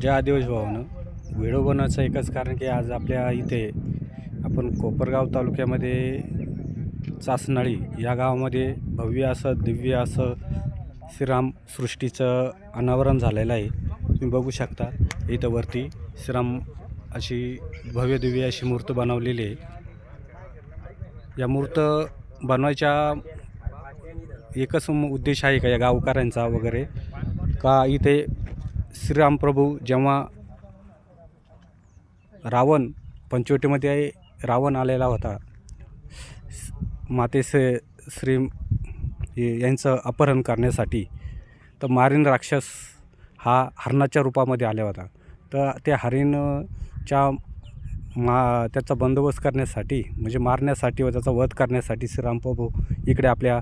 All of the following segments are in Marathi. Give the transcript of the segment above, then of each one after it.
ज्या आदिवासी भावानं व्हिडिओ बनवायचं एकच कारण की आज आपल्या इथे आपण कोपरगाव तालुक्यामध्ये चासनाळी या गावामध्ये भव्य असं दिव्य असं श्रीराम सृष्टीचं अनावरण झालेलं आहे. तुम्ही बघू शकता इथं वरती श्रीराम अशी भव्य दिव्य अशी मूर्त बनवलेली आहे. या मूर्त बनवायच्या एकच उद्देश आहे का या गावकऱ्यांचा वगैरे? का इथे श्रीरामप्रभू जेव्हा रावण पंचवटीमध्ये रावण आलेला होता. मातेचे श्री यांचं अपहरण करण्यासाठी तर मारीन राक्षस हा हरणाच्या रूपामध्ये आला होता. तर त्या हरिणच्या मा त्याचा बंदोबस्त करण्यासाठी म्हणजे मारण्यासाठी व त्याचा वध करण्यासाठी श्रीरामप्रभू इकडे आपल्या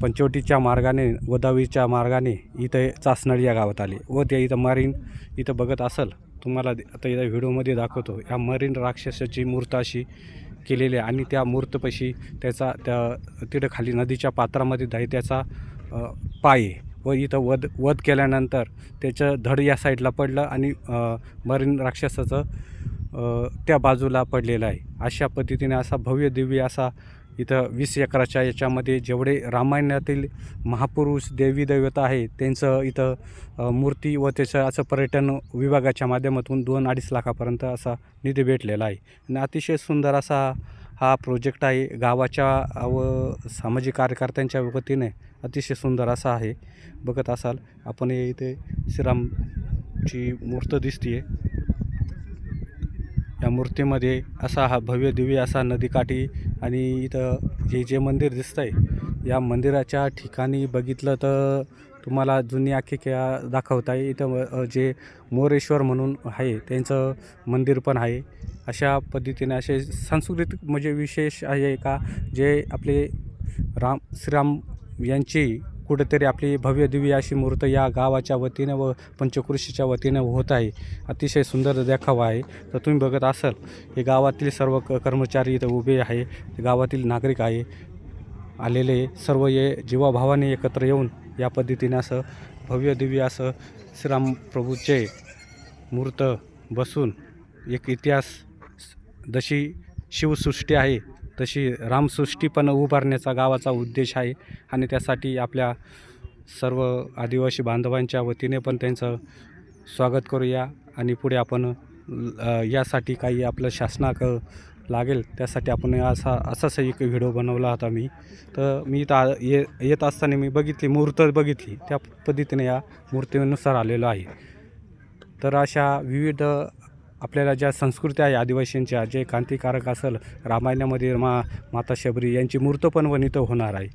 पंचवटीच्या मार्गाने गोदावरीच्या मार्गाने इथं चासनळी या गावात आले. व ते इथं मरीन इथं बघत असेल तुम्हाला आता इथं व्हिडिओमध्ये दाखवतो. या मरीन राक्षसाची मूर्त अशी केलेली आहे आणि त्या मूर्तपाशी त्याचा त्या तिथं खाली नदीच्या पात्रामध्ये दैत्याचा त्याचा पाय आहे. व इथं वध वध केल्यानंतर त्याचं धड या साईडला पडलं आणि मरीन राक्षसाचं त्या बाजूला पडलेलं आहे. अशा पद्धतीने असा भव्य दिव्य असा इथं वीस एकराच्या याच्यामध्ये जेवढे रामायणातील महापुरुष देवी दैवता आहे त्यांचं इथं मूर्ती व त्याचं असं पर्यटन विभागाच्या माध्यमातून दोन अडीच लाखापर्यंत असा निधी भेटलेला आहे. आणि अतिशय सुंदर असा हा प्रोजेक्ट आहे. गावाच्या व सामाजिक कार्यकर्त्यांच्या वतीने अतिशय सुंदर असा आहे. बघत असाल आपण हे इथे श्रीरामची मूर्त दिसते आहे या मूर्तीमध्ये असा हा भव्य दिव्य असा नदीकाठी आणि इथं हे जे मंदिर दिसतं आहे या मंदिराच्या ठिकाणी बघितलं तर तुम्हाला जुनी आख्या दाखवता येईल. इथं जे मोरेश्वर म्हणून आहे त्यांचं मंदिर पण आहे. अशा पद्धतीने असे सांस्कृतिक म्हणजे विशेष आहे का जे आपले राम श्रीराम यांची कुठेतरी आपली भव्य दिव्य अशी मूर्त या गावाच्या वतीनं व पंचकृषीच्या वतीनं होत आहे. अतिशय सुंदर देखावा आहे. तर तुम्ही बघत असाल हे गावातील सर्व क कर्मचारी इथं उभे आहे. गावातील नागरिक आहे. आलेले सर्व ये जीवाभावाने एकत्र येऊन या पद्धतीने असं भव्य दिव्य असं श्रीराम प्रभूचे मूर्त बसून एक इतिहास जशी शिवसृष्टी आहे तशी रामसृष्टी पण उभारण्याचा गावाचा उद्देश आहे आणि त्यासाठी आपल्या सर्व आदिवासी बांधवांच्या वतीने पण त्यांचं स्वागत करूया आणि पुढे आपण यासाठी काही आपलं शासनाक लागेल त्यासाठी आपण असा असाच एक व्हिडिओ बनवला होता मी. तर मी इथं ये येत असताना मी बघितली मूर्त बघितली. त्या पद्धतीने या मूर्तीनुसार आलेलो आहे. तर अशा विविध आपल्याला ज्या संस्कृती आहे आदिवासींच्या जे क्रांतिकारक असेल रामायणामध्ये मा माता शबरी यांची मूर्त पण वनित होणार आहे.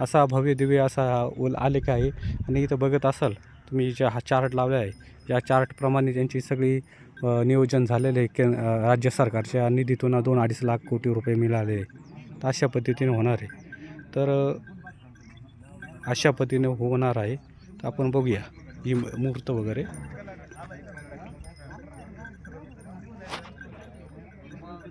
असा भव्य दिव्य असा उल आलेख आहे. आणि इथं बघत असाल तुम्ही ज्या हा चार्ट लावला आहे या चार्टप्रमाणे त्यांची सगळी नियोजन झालेले आहे. के राज्य सरकारच्या निधीतून दोन अडीच लाख कोटी रुपये मिळाले तर अशा पद्धतीने होणार आहे. तर अशा पद्धतीने होणार आहे. तर आपण बघूया ही मूर्त वगैरे.